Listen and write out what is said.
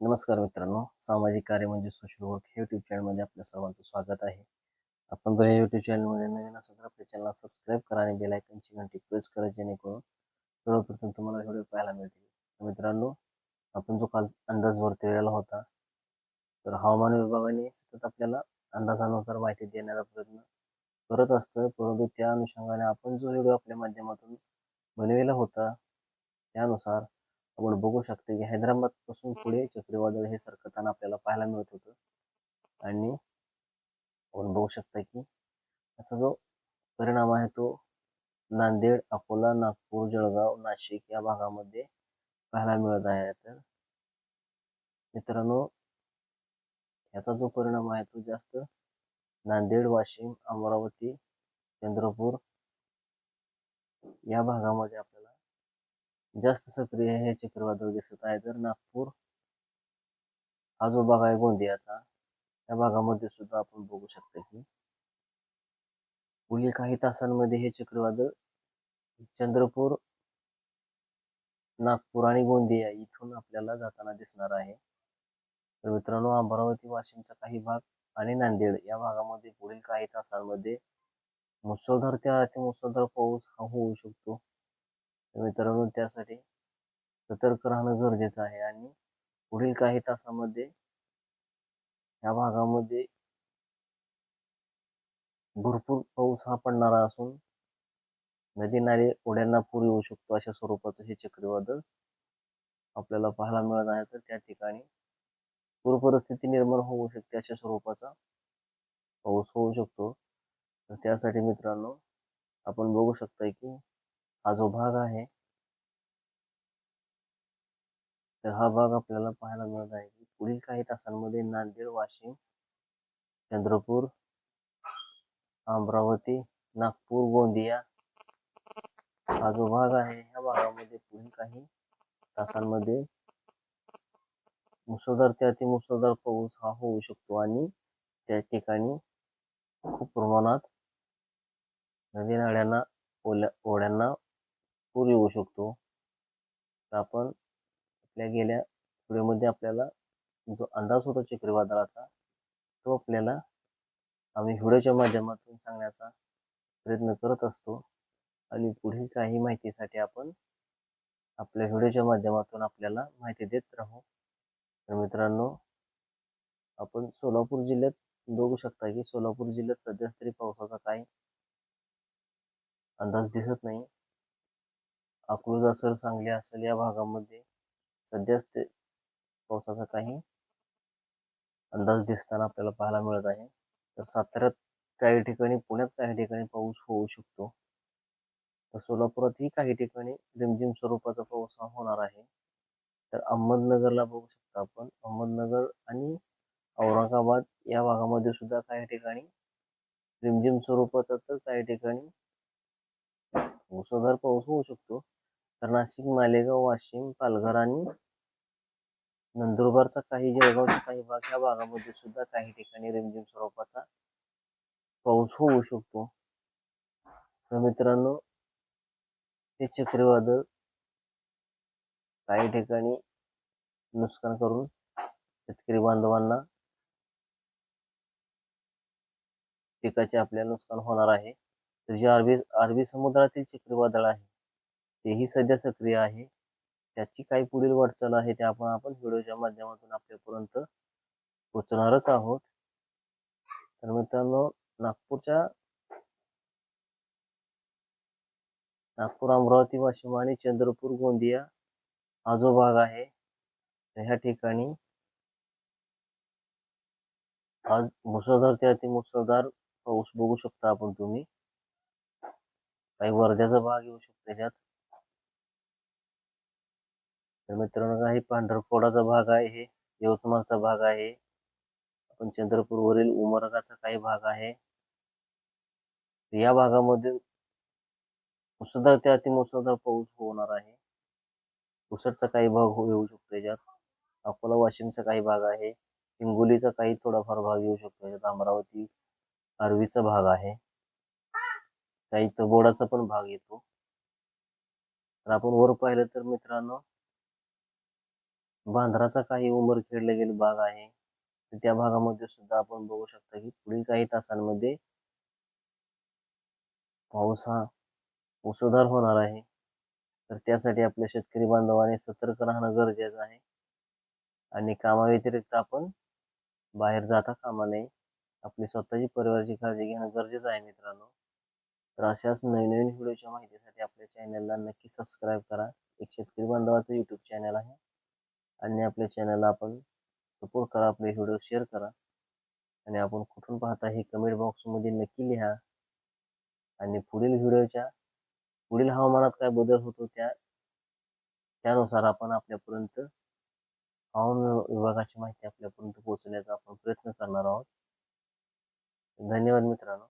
नमस्कार मित्रांनो. सामाजिक कार्य म्हणजे सोशल वर्क हे युट्यूब चॅनलमध्ये आपल्या सर्वांचं स्वागत आहे. आपण जर या युट्यूब चॅनलमध्ये नवीन असाल तर आपल्या चॅनलला सबस्क्राईब करा आणि बेल आयकनची घंटी प्रेस करा जेणेकरून सर्वप्रथम तुम्हाला व्हिडिओ पाहायला मिळतील. तर मित्रांनो आपण जो काल अंदाज वर्तवलेला होता तर हवामान विभागाने सतत आपल्याला अंदाजानुसार माहिती देण्याचा प्रयत्न करत असतं. परंतु त्या अनुषंगाने आपण जो व्हिडिओ आपल्या माध्यमातून बनवलेला होता त्यानुसार आपण बघू शकतो की हैदराबादपासून पुढे चक्रीवादळ हे सरकताना आपल्याला पाहायला मिळत होतं. आणि आपण बघू शकता की त्याचा जो परिणाम आहे तो नांदेड अकोला नागपूर जळगाव नाशिक या भागामध्ये पाहायला मिळत आहे. तर मित्रांनो याचा जो परिणाम आहे तो जास्त नांदेड वाशिम अमरावती चंद्रपूर या भागामध्ये आपल्याला जास्त सक्रिय हे चक्रवादळ दिसत आहे. तर नागपूर हा जो भाग आहे गोंदियाचा त्या भागामध्ये सुद्धा आपण बघू शकतो की पुढील काही तासांमध्ये हे चक्रवादळ चंद्रपूर नागपूर आणि गोंदिया इथून आपल्याला जाताना दिसणार आहे. तर मित्रांनो अमरावती वाशिमचा काही भाग आणि नांदेड या भागामध्ये पुढील काही तासांमध्ये मुसळधार त्या अतिमुसळधार पाऊस हा होऊ शकतो. तर मित्रांनो त्यासाठी सतर्क राहणं गरजेचं आहे. आणि पुढील काही तासामध्ये या भागामध्ये भरपूर पाऊस हा पडणारा असून नदी नाले ओढ्यांना पूर येऊ शकतो अशा स्वरूपाचं हे चक्रीवादळ आपल्याला पाहायला मिळत आहे. तर त्या ठिकाणी पूर परिस्थिती निर्माण होऊ शकते अशा स्वरूपाचा पाऊस होऊ शकतो. तर त्यासाठी मित्रांनो आपण बघू शकता की हा जो भाग आहे तर हा भाग आपल्याला पाहायला मिळत आहे की पुढील काही तासांमध्ये नांदेड वाशिम चंद्रपूर अमरावती नागपूर गोंदिया हा जो भाग आहे ह्या भागामध्ये पुढील काही तासांमध्ये मुसळधार ते अतिमुसळधार पाऊस हा होऊ शकतो आणि त्या ठिकाणी खूप प्रमाणात नदी नाल्यांना ओल्या ओढ्यांना पूर येऊ शकतो. तर आपण आपल्या गेल्या व्हिडिओमध्ये आपल्याला जो अंदाज होता चक्रीवादळाचा तो आपल्याला आम्ही व्हिडिओच्या माध्यमातून सांगण्याचा प्रयत्न करत असतो. आणि पुढील काही माहितीसाठी आपण आपल्या व्हिडिओच्या माध्यमातून आपल्याला माहिती देत राहू. तर मित्रांनो आपण सोलापूर जिल्ह्यात बघू शकता की सोलापूर जिल्ह्यात सध्या तरी पावसाचा काही अंदाज दिसत नाही. अकलूज असेल सांगली असेल या भागामध्ये सध्याच ते पावसाचा काही अंदाज दिसताना आपल्याला पाहायला मिळत आहे. तर साताऱ्यात काही ठिकाणी पुण्यात काही ठिकाणी पाऊस होऊ शकतो. तर सोलापुरातही काही ठिकाणी रिमझिम स्वरूपाचा पाऊस होणार आहे. तर अहमदनगरला बघू शकता आपण. अहमदनगर आणि औरंगाबाद या भागामध्ये सुद्धा काही ठिकाणी रिमझिम स्वरूपाचा तर काही ठिकाणी मुसळधार पाऊस होऊ शकतो. तर नाशिक मालेगाव वाशिम पालघर आणि नंदुरबारचा काही जळगावचा काही भाग या भागामध्ये सुद्धा काही ठिकाणी रिमझिम स्वरूपाचा पाऊस होऊ शकतो. तर मित्रांनो हे चक्रीवादळ काही ठिकाणी नुकसान करून शेतकरी बांधवांना पिकाचे आपल्याला नुकसान होणार आहे. तर जे अरबी अरबी समुद्रातील चक्रीवादळ आहे तेही सध्या सक्रिय आहे. त्याची काही पुढील वाटचाल आहे ते आपण आपण व्हिडिओच्या माध्यमातून आपल्यापर्यंत पोचणारच आहोत. तर मित्रांनो नागपूरच्या नागपूर अमरावती वाशिम आणि चंद्रपूर गोंदिया हा जो भाग आहे ह्या ठिकाणी आज मुसळधार ते अतिमुसळधार पाऊस बघू शकता आपण तुम्ही. काही वर्ध्याचा भाग येऊ शकतो त्यात तर मित्रांनो काही पांढरकोडाचा भाग आहे हे यवतमाळचा भाग आहे. आपण चंद्रपूरवरील उमरगाचा काही भाग आहे. या भागामध्ये मुसळधार ते अतिमुसळधार पाऊस होणार आहे. उसटचा काही भाग हो-, येऊ शकतो याच्यात. अकोला वाशिमचा काही भाग आहे. हिंगोलीचा काही थोडाफार भाग येऊ शकतो याच्यात. अमरावती अरवीचा भाग आहे. काही तबोडाचा पण भाग येतो. तर आपण वर पाहिलं तर मित्रांनो बांद्राचा काही उंबर खेळले गेले भाग आहे. तर त्या भागामध्ये सुद्धा आपण बघू शकता की पुढील काही तासांमध्ये पाऊस हा मुसळधार होणार आहे. तर त्यासाठी आपल्या शेतकरी बांधवाने सतर्क राहणं गरजेचं आहे. आणि कामाव्यतिरिक्त आपण बाहेर जाता कामा नये. आपली स्वतःची परिवाराची काळजी घेणं गरजेचं आहे मित्रांनो. तर अशाच नवीन नवीन व्हिडिओच्या माहितीसाठी आपल्या चॅनलला नक्की सबस्क्राईब करा. एक शेतकरी बांधवाचं यूट्यूब चॅनल आहे. आणि आपल्या चॅनलला आपण सपोर्ट करा आपले व्हिडिओ शेअर करा. आणि आपण कुठून पाहता हे कमेंट बॉक्समध्ये नक्की लिहा. आणि पुढील व्हिडिओच्या पुढील हवामानात काय बदल होतो त्या त्यानुसार आपण आपल्यापर्यंत हवामान विभागाची माहिती आपल्यापर्यंत पोहोचवण्याचा आपण प्रयत्न करणार आहोत. धन्यवाद मित्रांनो.